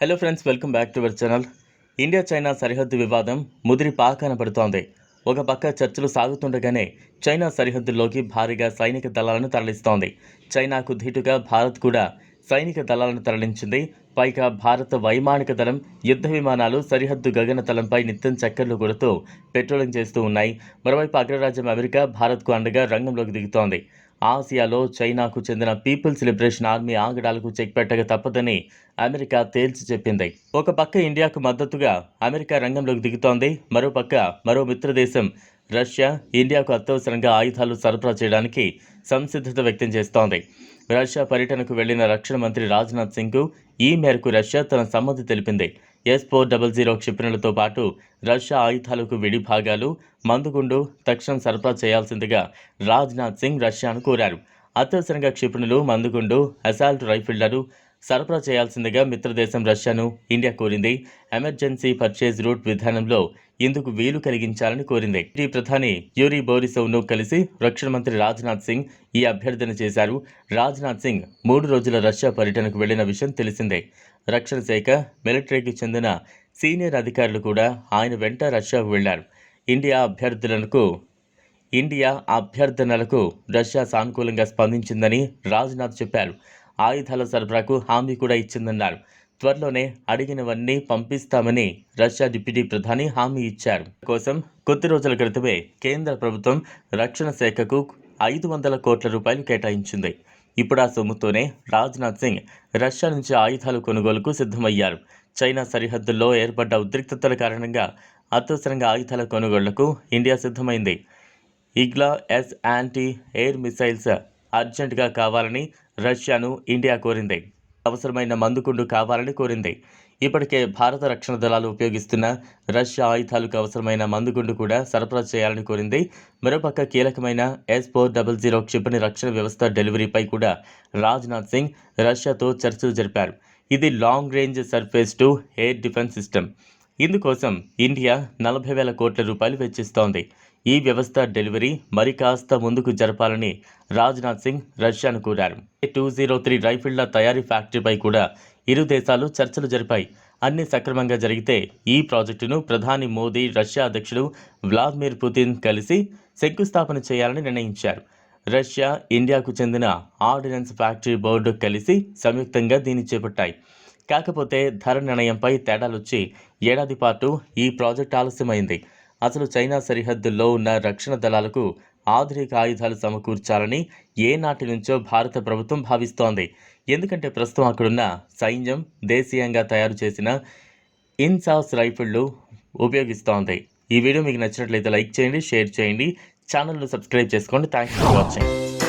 Hello friends welcome back to our channel India China సరిహద్దు వివాదం ముదిరి పాకాన పడుతోంది ఒక పక్క చర్చలు సాగుతుండగానే చైనా సరిహద్దుల్లోకి భారీగా సైనిక దళాలను తరలిస్తోంది చైనాకు ధీటుగా భారత్ కూడా సైనిక దళాలను తరలించింది పైగా భారత వైమానిక దళం యుద్ధ విమానాలు సరిహద్దు గగనతలంపై నిత్యం చక్కర్లు కొడుతూ పెట్రోలింగ్ చేస్తూ ఉన్నాయి. మరోవైపు అగ్రరాజ్యం అమెరికా భారత్కు అండగా రంగంలోకి దిగుతోంది. ఆసియాలో చైనాకు చెందిన పీపుల్స్ లిబరేషన్ ఆర్మీ ఆగడాలకు చెక్ పెట్టక తప్పదని అమెరికా తేల్చి చెప్పింది. ఒక పక్క ఇండియాకు మద్దతుగా అమెరికా రంగంలోకి దిగుతోంది. మరోపక్క మరో మిత్రదేశం రష్యా ఇండియాకు అత్యవసరంగా ఆయుధాలు సరఫరా చేయడానికి సంసిద్ధత వ్యక్తం చేస్తోంది. రష్యా పర్యటనకు వెళ్ళిన రక్షణ మంత్రి రాజ్నాథ్ సింగ్కు ఈ మేరకు రష్యా తన సమ్మతి తెలిపింది. ఎస్ ఫోర్ డబల్ జీరో క్షిపణులతో పాటు రష్యా ఆయుధాలకు విడి భాగాలు మందుగుండు తక్షణం సరఫరా చేయాల్సిందిగా రాజ్నాథ్ సింగ్ రష్యాను కోరారు. అత్యవసరంగా క్షిపణులు మందుగుండు అసాల్ట్ రైఫిళ్ళను సరఫరా చేయాల్సిందిగా మిత్రదేశం రష్యాను ఇండియా కోరింది. ఎమర్జెన్సీ పర్చేజ్ రూట్ విధానంలో ఇందుకు వీలు కలిగించాలని కోరింది. ఈ ప్రధాని యూరీ బోరిసోవ్ను కలిసి రక్షణ మంత్రి రాజ్నాథ్ సింగ్ ఈ అభ్యర్థన చేశారు. రాజ్నాథ్ సింగ్ మూడు రోజుల రష్యా పర్యటనకు వెళ్ళిన విషయం తెలిసిందే. రక్షణ శాఖ మిలిటరీకి చెందిన సీనియర్ అధికారులు కూడా ఆయన వెంట రష్యాకు వెళ్ళారు. ఇండియా అభ్యర్థులకు ఇండియా అభ్యర్థనలకు రష్యా సానుకూలంగా స్పందించిందని రాజ్నాథ్ చెప్పారు. ఆయుధాల సరఫరాకు హామీ కూడా ఇచ్చిందన్నారు. త్వరలోనే అడిగినవన్నీ పంపిస్తామని రష్యా డిప్యూటీ ప్రధాని హామీ ఇచ్చారు. కోసం కొద్ది రోజుల క్రితమే కేంద్ర ప్రభుత్వం రక్షణ శాఖకు ఐదు వందల కోట్ల రూపాయలు కేటాయించింది. ఇప్పుడు ఆ సొమ్ముతోనే రాజ్నాథ్ సింగ్ రష్యా నుంచి ఆయుధాలు కొనుగోలుకు సిద్ధమయ్యారు. చైనా సరిహద్దుల్లో ఏర్పడ్డ ఉద్రిక్తతల కారణంగా అత్యవసరంగా ఆయుధాల కొనుగోళ్ళకు ఇండియా సిద్ధమైంది. Igla S anti air missiles అర్జెంటుగా కావాలని రష్యాను ఇండియా కోరింది. అవసరమైన మందుకుండు కావాలని కోరింది. ఇప్పటికే భారత రక్షణ దళాలు ఉపయోగిస్తున్న రష్యా ఆయుధాలకు అవసరమైన మందుగుండు కూడా సరఫరా చేయాలని కోరింది. మరోపక్క కీలకమైన ఎస్ ఫోర్ డబల్ జీరో క్షిపణి రక్షణ వ్యవస్థ డెలివరీపై కూడా రాజ్నాథ్ సింగ్ రష్యాతో చర్చలు జరిపారు. ఇది long range surface to air defence system. ఇందుకోసం ఇండియా నలభై వేల కోట్ల రూపాయలు వెచ్చిస్తోంది. ఈ వ్యవస్థ డెలివరీ మరి కాస్త ముందుకు జరపాలని రాజ్నాథ్ సింగ్ రష్యాను కోరారు. టూ జీరో త్రీ రైఫిళ్ళ తయారీ ఫ్యాక్టరీపై కూడా ఇరు దేశాలు చర్చలు జరిపాయి. అన్ని సక్రమంగా జరిగితే ఈ ప్రాజెక్టును ప్రధాని మోదీ రష్యా అధ్యక్షుడు వ్లాదిమిర్ పుతిన్ కలిసి శంకుస్థాపన చేయాలని నిర్ణయించారు. రష్యా ఇండియాకు చెందిన ఆర్డినెన్స్ ఫ్యాక్టరీ బోర్డు కలిసి సంయుక్తంగా దీన్ని చేపట్టాయి. కాకపోతే ధర నిర్ణయంపై తేడాలొచ్చి ఏడాది పాటు ఈ ప్రాజెక్ట్ ఆలస్యమైంది. అసలు చైనా సరిహద్దుల్లో ఉన్న రక్షణ దళాలకు ఆధునిక ఆయుధాలు సమకూర్చాలని ఏనాటి నుంచో భారత ప్రభుత్వం భావిస్తోంది. ఎందుకంటే ప్రస్తుతం అక్కడున్న సైన్యం దేశీయంగా తయారు చేసిన ఇన్సాస్ రైఫిళ్ళు ఉపయోగిస్తోంది. ఈ వీడియో మీకు నచ్చినట్లయితే లైక్ చేయండి షేర్ చేయండి ఛానల్ను సబ్స్క్రైబ్ చేసుకోండి. Thanks for watching.